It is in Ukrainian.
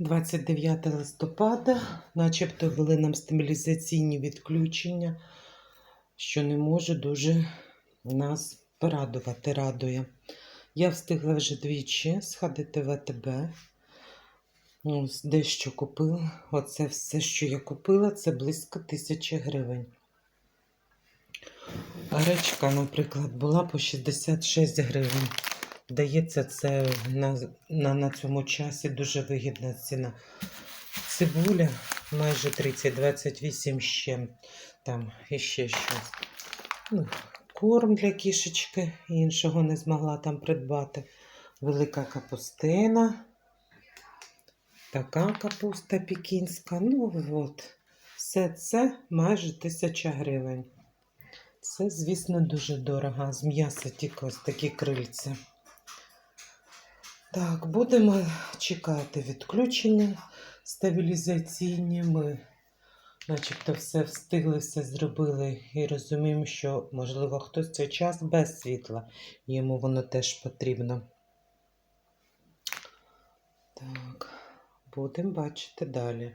29 листопада, начебто ввели нам стабілізаційні відключення, що не може дуже нас порадувати, радує. Я встигла вже двічі сходити в АТБ. Ось дещо купила. Оце все, що я купила, це близько тисячі гривень. Гречка, наприклад, була по 66 гривень. Здається, це на, на, на цьому часі дуже вигідна ціна. Цибуля майже 30, 28 ще там і ще щось. Ну, корм для кішечки, іншого не змогла там придбати. Велика капустина. Така капуста пекінська. Ну от, все це майже тисяча гривень. Це, звісно, дуже дорого. З м'яса тільки ось такі крильця. Так, будемо чекати відключення стабілізаційні. Ми начебто все встигли, все зробили і розуміємо, що, можливо, хтось цей час без світла. Йому воно теж потрібно. Так, будемо бачити далі.